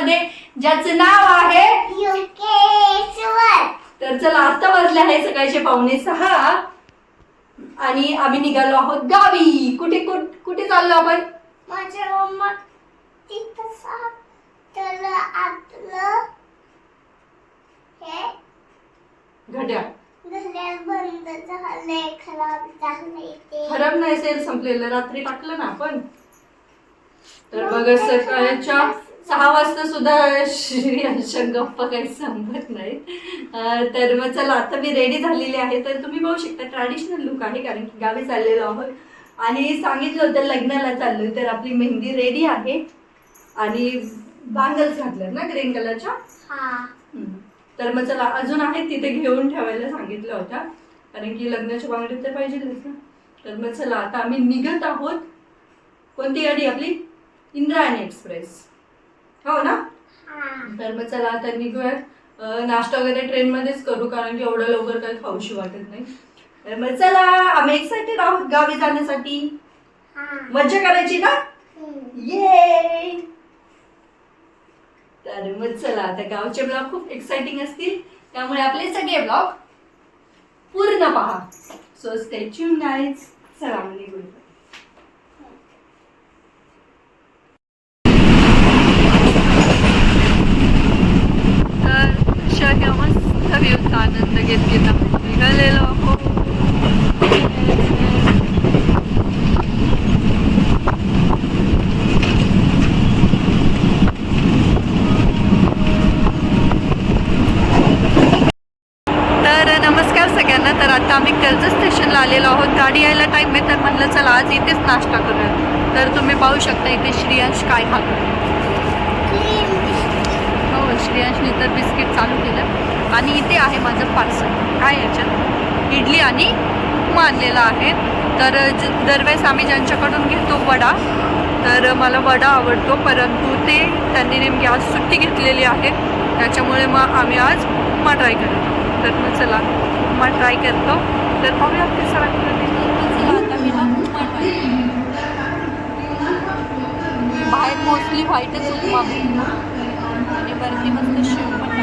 मध्ये ज्याचं नाव आहे? तर चला आता वाजले आहे सकाळचे पावणे सहा. आणि आम्ही निघालो आहोत गावी. कुठे कुठ- चाललो आपण? हे बंद झालंय खराब झालंय ते. खराब नाही सेल संपलेलं. रात्री टाकलं ना आपण. तर बघा सकाळच्या सहा वाजता सुद्धा श्री गप्पा काही संपत नाही तर मग चला आता मी रेडी झालेली आहे. तर तुम्ही बघू शकता ट्रॅडिशनल लुक आहे कारण की गावी चाललेलो आहोत. आणि सांगितलं होतं लग्नाला चाललोय तर आपली मेहंदी रेडी आहे. आणि बांगल्स घातल्या ना ग्रीन कलरच्या हा. तर मग चला अजून आहेत तिथे घेऊन ठेवायला सांगितलं होत्या कारण की लग्नाच्या बांगड्या तर पाहिजेलच ना. तर मग चला आता आम्ही निघत आहोत. कोणती गाडी? आपली इंद्रायणी एक्सप्रेस. तर मग चला आता निघूयात. नाश्ता वगैरे ट्रेनमध्येच करू कारण की एवढं लवकर काही खाऊशी वाटत नाही. तर मग चला आम्ही एक्साइटेड आहोत गावी जाण्यासाठी. मज्जा करायची ना? ये तर मग चला आता गावचे ब्लॉग खूप एक्साइटिंग असतील. त्यामुळे आपले सगळे ब्लॉग पूर्ण पहा. सो स्टे ट्यून चला मग निघूया. तर अशा ह्या मस्त व्ह्यूचा आनंद घेत घेत आपण निघालेलो आहोत तर नमस्कार सगळ्यांना तर आता आम्ही कर्जत स्टेशनला आलेलो आहोत. गाडी यायला टाईम आहे तर म्हटलं चला आज इथेच नाश्ता करूया. तर तुम्ही पाहू शकता इथे श्रियांश काय खातो. हो श्रियांशने तर बिस्किट चालू केलं. आणि इथे आहे माझं पार्सल काय याच्यात? इडली आणि उपमा आणलेला आहे. तर ज- दरवेळेस आम्ही ज्यांच्याकडून घेतो वडा तर मला वडा आवडतो परंतु ते त्यांनी नेमकी आज सुट्टी घेतलेली आहे. त्याच्यामुळे मग आम्ही आज उपमा ट्राय करतो तर मग चला. उपमा ट्राय करतो. तर पाहूया कसा लागतो बाहेर मोस्टली व्हाईटच उपमा आणि वरती मस्त शिव पण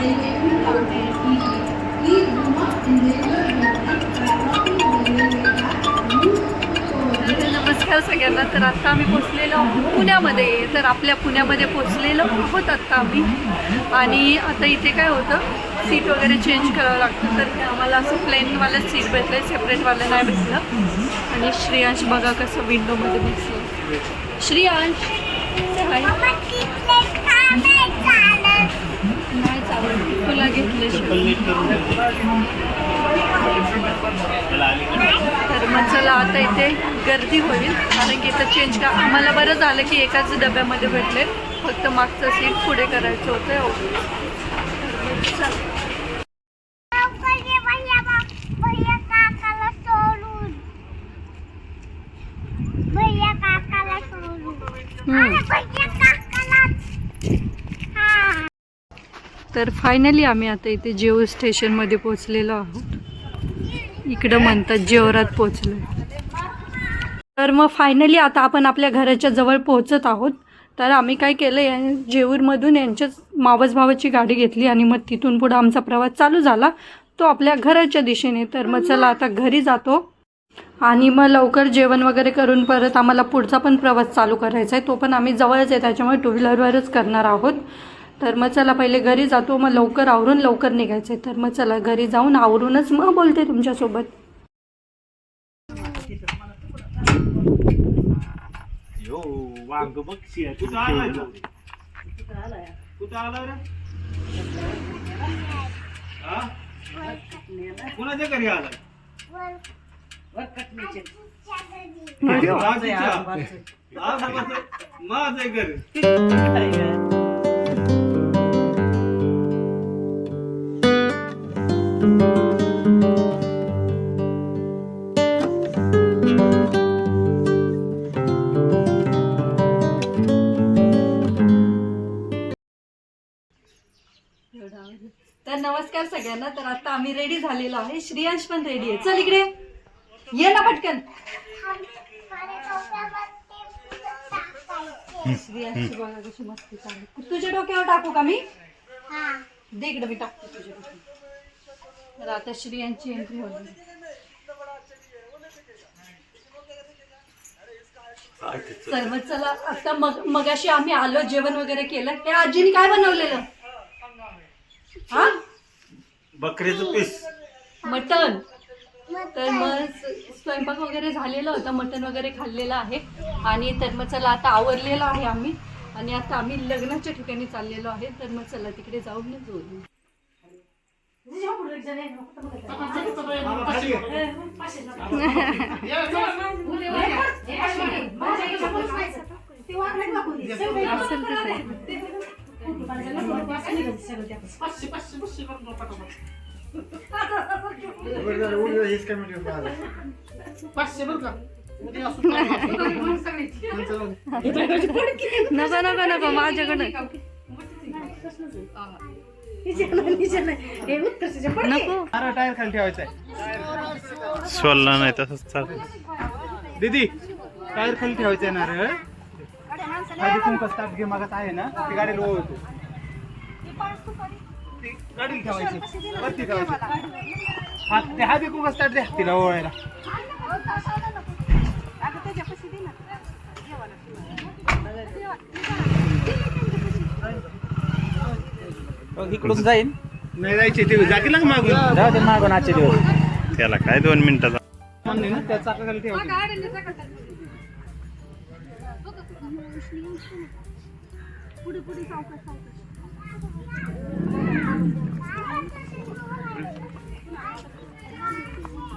नमस्कार सगळ्यांना. तर आता आम्ही पोचलेलो पुण्यामध्ये. तर आपल्या पुण्यामध्ये पोचलेलो आहोत आत्ता आम्ही. आणि आता इथे काय होतं? सीट वगैरे चेंज करावं लागतं तर आम्हाला असं प्लेनवालं सीट भेटलं सेपरेटवालं नाही भेटलं आणि श्रेयांश बघा कसं विंडोमध्ये बसलं श्रेयांश नाही चालत. तुला घेतले तर मग चला आता इथे गर्दी होईल कारण की इथं चेंज का आम्हाला बरं झालं की एकाच डब्यामध्ये भेटले फक्त मागचं सीट पुढे करायचं होतं एवढं. चला. तर फायनली आम्ही आता इथे जेऊ स्टेशनमध्ये पोचलेलो आहोत. इकडं म्हणतात जेवरात पोचलो तर मग फायनली आता आपण आपल्या घराच्या जवळ पोहोचत आहोत. तर आम्ही काय केलं या जेऊरमधून यांच्याच मावस भावाची गाडी घेतली आणि मग तिथून पुढं आमचा प्रवास चालू झाला. तो आपल्या घराच्या दिशेने. तर मग चला आता घरी जातो. आणि मग लवकर जेवण वगैरे करून परत आम्हाला पुढचा पण प्रवास चालू करायचा आहे. तो पण आम्ही जवळच आहे त्याच्यामुळे टू व्हीलरवरच करणार आहोत. तर मग चला पहिले घरी जातो मग लवकर आवरून लवकर निघायचं आहे तर मग चला घरी जाऊन आवरूनच मग बोलते तुमच्यासोबत. आला कुणाच्या घरी माझं घर. नमस्कार सगळ्यांना तर आता आम्ही रेडी झालेलो आहे. श्रियांश पण रेडी आहे. चल इकडे. ये ना पटकन. बघा कशी मस्ती चालू तुझ्या डोक्यावर टाकू का मी? दे इकडं मी टाकते तुझ्या डोक्यावर. तर आता श्रियांची एंट्री होती तर मग चला आता मग मगाशी आम्ही आलो जेवण वगैरे केलं. हे आजीने काय बनवलेलं? हा? बकरीचं पीस. मटन तर मग स्वयंपाक वगैरे झालेला होता मटन वगैरे खाल्लेलं आहे. आणि तर मग चला आता आवरलेलं आहे आम्ही. आणि आता आम्ही लग्नाच्या ठिकाणी चाललेलो आहे. तर मग चला तिकडे जाऊन बोलू असेल तसं आहे. नको नको नको माझ्याकडे नको टायर खाली ठेवायचा सोलला नाही तसंच चालेल दीदी टायर खाली ठेवायचं आहे नारळ आधी कुंकस ताट घे मागत आहे ना ती गाडी लो होतो. ती गाडी ठेवायची. वरती ठेवायची. हा ते हा बी कुंकस ताट द्या तिला ओवायला इकडून जाईन. नाही जायचे ते जातील ना मागून? जाऊ ते मागून आजचे दिवस. त्याला काय दोन मिनिटाचा म्हणले ना त्या चाकाखाली ठेवायचे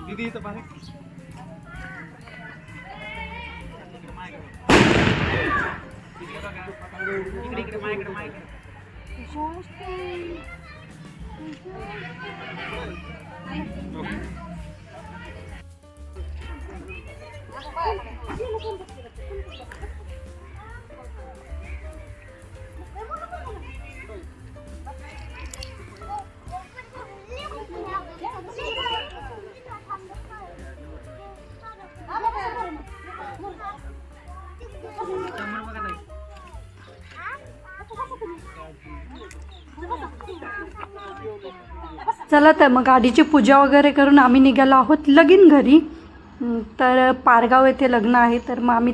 दीदी इथं बाहेर इकडे इकडे माझ्याकडे माझ्याकडे चला तर मग गाडीची पूजा वगैरे करून आम्ही निघालो आहोत लगीन घरी. तर पारगाव येथे लग्न आहे तर मग आम्ही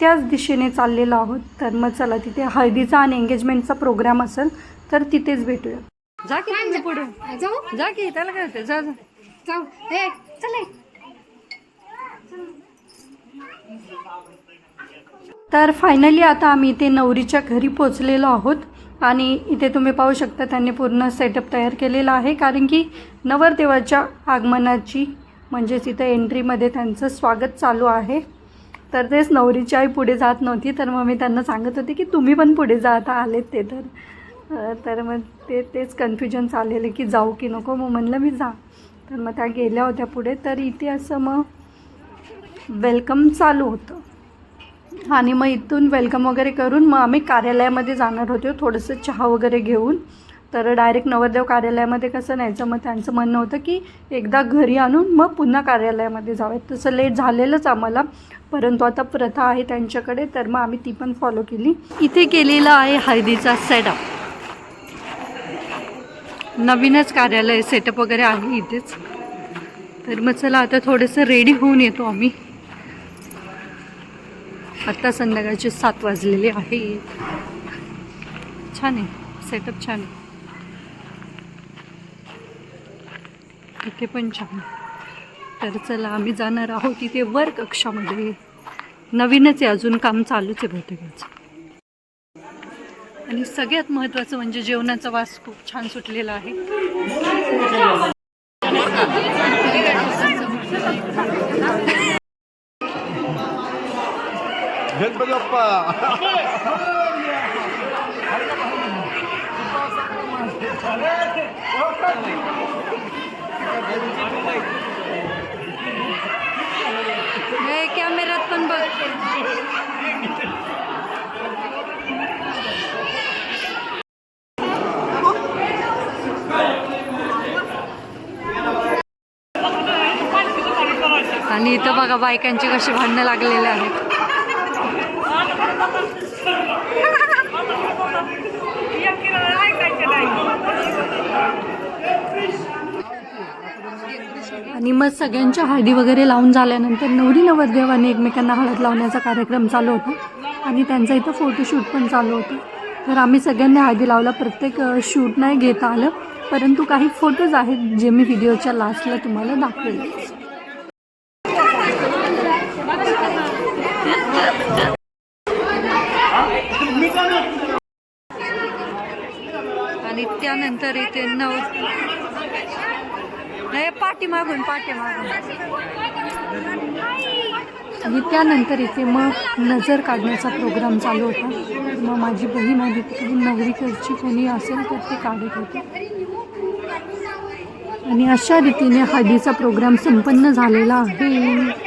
त्याच दिशेने चाललेलो आहोत. तर मग चला तिथे हळदीचा आणि एंगेजमेंटचा प्रोग्राम असेल तर तिथेच भेटूया. जा की तुम्ही पुढे. जाऊ? जा की त्याला काय होते जा जा. जाऊ. हे चले तर फायनली आता आम्ही इथे नवरीच्या घरी पोचलेलो आहोत. आणि इथे तुम्ही पाहू शकता त्यांनी पूर्ण सेटअप तयार केलेला आहे कारण की नवरदेवाच्या आगमनाची म्हणजेच इथं एंट्रीमध्ये त्यांचं स्वागत चालू आहे. तर तेच नवरीची आई पुढे जात नव्हती तर मग मी त्यांना सांगत होते की तुम्ही पण पुढे जा आता आलेत ते तर. तर मग ते तेच कन्फ्युजन चाललेलं की जाऊ की नको मग म्हणलं मी जा. तर मग त्या गेल्या होत्या पुढे तर इथे असं मग वेलकम चालू होतं. आणि मग इथून वेलकम वगैरे करून मग आम्ही कार्यालयामध्ये जाणार होतो. थोडंसं चहा वगैरे घेऊन. तर डायरेक्ट नवरदेव कार्यालयामध्ये कसं न्यायचं मग त्यांचं म्हणणं होतं की एकदा घरी आणून मग पुन्हा कार्यालयामध्ये जावेत तसं लेट झालेलंच आम्हाला. परंतु आता प्रथा आहे त्यांच्याकडे तर मग आम्ही ती पण फॉलो केली. इथे केलेला आहे हळदीचा सेटअप नवीनच कार्यालय सेटअप वगैरे आहे इथेच. तर मग चला आता थोडंसं रेडी होऊन येतो आम्ही. आत्ता संध्याकाळचे सात वाजलेले आहे. छान आहे. सेटअप छान आहे. इथे पण छान आहे. तर चला आम्ही जाणार आहोत तिथे वर कक्षामध्ये. नवीनच आहे अजून काम चालूच आहे बहुतेक आणि सगळ्यात महत्त्वाचं म्हणजे जेवणाचा वास खूप छान सुटलेला आहे. हे कॅमेऱ्यात पण बघ. आणि इथं बघा बायकांची कशी भांडणं लागलेली आहेत. आणि मग सगळ्यांच्या हळदी वगैरे लावून झाल्यानंतर नवरी नवरदेवाने एकमेकांना हळद लावण्याचा कार्यक्रम चालू होता. आणि त्यांचा इथं फोटोशूट पण चालू होतं. तर आम्ही सगळ्यांनी हळदी लावला. प्रत्येक शूट नाही घेता आलं. परंतु काही फोटोज आहेत जे मी व्हिडिओच्या लास्टला तुम्हाला दाखवेल. त्यानंतर इथे नऊ नाही पाठीमागून पाठीमागून. आणि त्यानंतर इथे मग नजर काढण्याचा प्रोग्राम चालू होता. मग माझी बहीण आली तिकडे नगरीकडची कोणी असेल तर ते काढत होते. आणि अशा रीतीने हळदीचा प्रोग्राम संपन्न झालेला आहे.